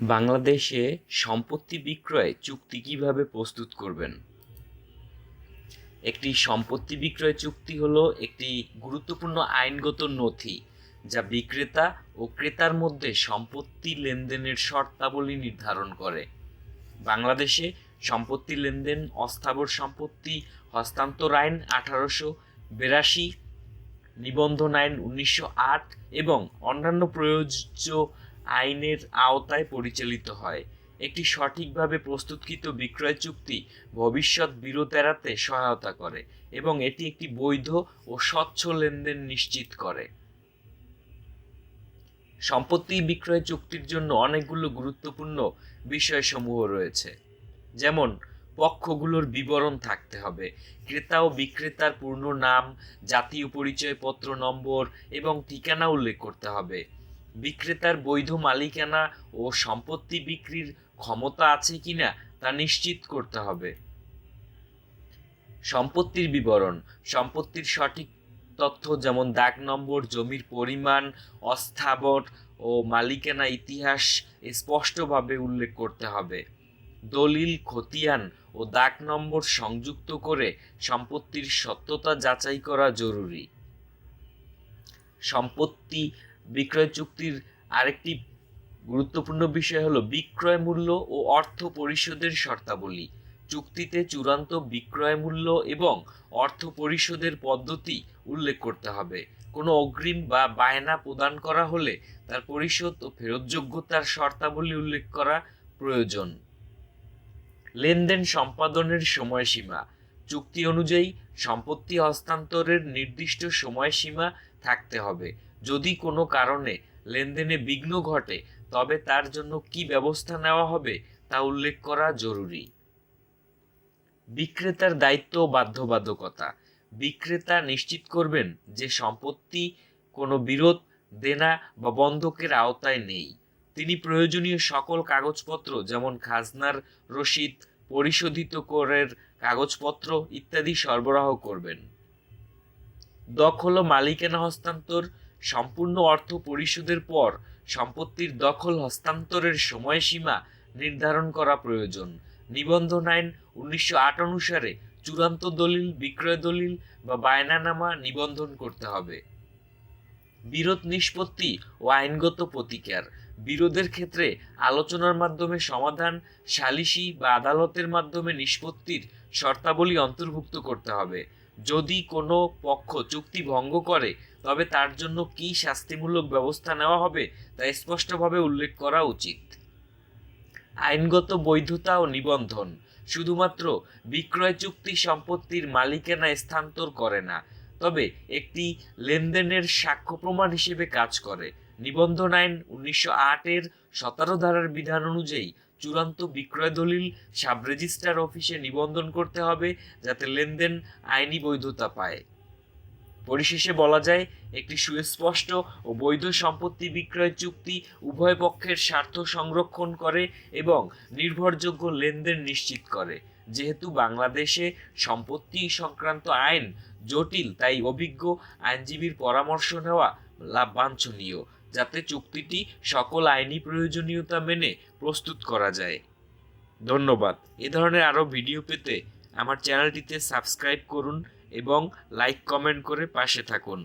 বাংলাদেশে সম্পত্তি বিক্রয় চুক্তি কীভাবে প্রস্তুত করবেন? একটি সম্পত্তি বিক্রয় চুক্তি হলো একটি গুরুত্বপূর্ণ আইনগত নথি যা বিক্রেতা ও ক্রেতার মধ্যে সম্পত্তি লেনদেনের শর্তাবলী নির্ধারণ করে। বাংলাদেশে সম্পত্তি লেনদেন, অস্থাবর সম্পত্তি, হস্তান্তর আইন আঠারোশো বিরাশি, নিবন্ধন আইন উনিশশো আট এবং অন্যান্য প্রযোজ্য আইনের আওতায় পরিচালিত হয়। একটি সঠিকভাবে প্রস্তুতকৃত বিক্রয় চুক্তি ভবিষ্যৎ বিরোধ এড়াতে সহায়তা করে এবং এটি একটি বৈধ ও স্বচ্ছ লেনদেন নিশ্চিত করে। সম্পত্তি বিক্রয় চুক্তির জন্য অনেকগুলো গুরুত্বপূর্ণ বিষয়সমূহ রয়েছে। যেমন, পক্ষগুলোর বিবরণ থাকতে হবে, ক্রেতা ও বিক্রেতার পূর্ণ নাম, জাতীয় পরিচয়পত্র নম্বর এবং ঠিকানা উল্লেখ করতে হবে। বিক্রেতার বৈধ মালিকানা ও সম্পত্তি বিক্রির ক্ষমতা আছে কিনা তা নিশ্চিত করতে হবে। সম্পত্তির বিবরণ। সম্পত্তির সঠিক তথ্য যেমন দাগ নম্বর, জমির পরিমাণ, অস্থাবর ও মালিকানা ইতিহাস স্পষ্টভাবে উল্লেখ করতে হবে। দলিল, খতিয়ান ও দাগ নম্বর সংযুক্ত করে সম্পত্তির সত্যতা যাচাই করা জরুরি। সম্পত্তি বিক্রয় চুক্তির আরেকটি গুরুত্বপূর্ণ বিষয় হলো বিক্রয় মূল্য ও অর্থ পরিশোধের শর্তাবলী। চুক্তিতে চূড়ান্ত বিক্রয় মূল্য এবং অর্থ পরিশোধের পদ্ধতি উল্লেখ করতে হবে। কোনো অগ্রিম বা বায়না প্রদান করা হলে তার পরিশোধ ও ফেরতযোগ্যতার শর্তাবলী উল্লেখ করা প্রয়োজন। লেনদেন সম্পাদনের সময়সীমা। চুক্তি অনুযায়ী সম্পত্তি হস্তান্তরের নির্দিষ্ট সময়সীমা থাকতে হবে। যদি কোনো কারণে লেনদেনে বিঘ্ন ঘটে, তবে তার জন্য কি ব্যবস্থা নেওয়া হবে তা উল্লেখ করা জরুরি। বিক্রেতার দায়িত্ব বাধ্যবাধকতা। বিক্রেতা নিশ্চিত করবেন যে সম্পত্তি কোনো বিরোধ, দেনা বা বন্ধকের আওতায় নেই। তিনি প্রয়োজনীয় সকল কাগজপত্র যেমন খাজনার রসিদ, পরিশোধিত করের কাগজপত্র ইত্যাদি সরবরাহ করবেন। দখল ও মালিকানা হস্তান্তর সম্পূর্ণ অর্থ পরিশোধের পর সম্পত্তির দখল হস্তান্তরের সময়সীমা নির্ধারণ করা প্রয়োজন। নিবন্ধন আইন উনিশশো আট অনুসারে চূড়ান্ত দলিল, বিক্রয় দলিল বা বায়নানামা নিবন্ধন করতে হবে। বিরোধ নিষ্পত্তি ও আইনগত প্রতিকার। বিরোধের ক্ষেত্রে আলোচনার মাধ্যমে সমাধান, সালিসি বা আদালতের মাধ্যমে নিষ্পত্তির শর্তাবলী অন্তর্ভুক্ত করতে হবে। যদি কোনো পক্ষ চুক্তি ভঙ্গ করে তবে তার জন্য কী শাস্তিমূলক ব্যবস্থা নেওয়া হবে তা স্পষ্টভাবে উল্লেখ করা উচিত। আইনগত বৈধতা ও নিবন্ধন, শুধুমাত্র বিক্রয় চুক্তি সম্পত্তির মালিকানা স্থানান্তর করে না, তবে একটি লেনদেনের সাক্ষ্য প্রমাণ হিসেবে কাজ করে। নিবন্ধন আইন উনিশশো আটের সতেরো ধারার বিধান অনুযায়ী চূড়ান্ত বিক্রয় দলিল সাব রেজিস্ট্রার অফিসে নিবন্ধন করতে হবে যাতে লেনদেন আইনি বৈধতা পায়। পরিশেষে বলা যায়, একটি সুস্পষ্ট ও বৈধ সম্পত্তি বিক্রয় চুক্তি উভয় পক্ষের স্বার্থ সংরক্ষণ করে এবং নির্ভরযোগ্য লেনদেন নিশ্চিত করে। যেহেতু বাংলাদেশে সম্পত্তি সংক্রান্ত আইন জটিল, তাই অভিজ্ঞ আইনজীবীর পরামর্শ নেওয়া লাভ বাঞ্ছনীয় যাতে চুক্তিটি সকল আইনি প্রয়োজনীয়তা মেনে প্রস্তুত করা যায়। ধন্যবাদ। এ ধরনের আরও ভিডিও পেতে আমার চ্যানেলটিতে সাবস্ক্রাইব করুন। এবং লাইক কমেন্ট করে পাশে থাকুন।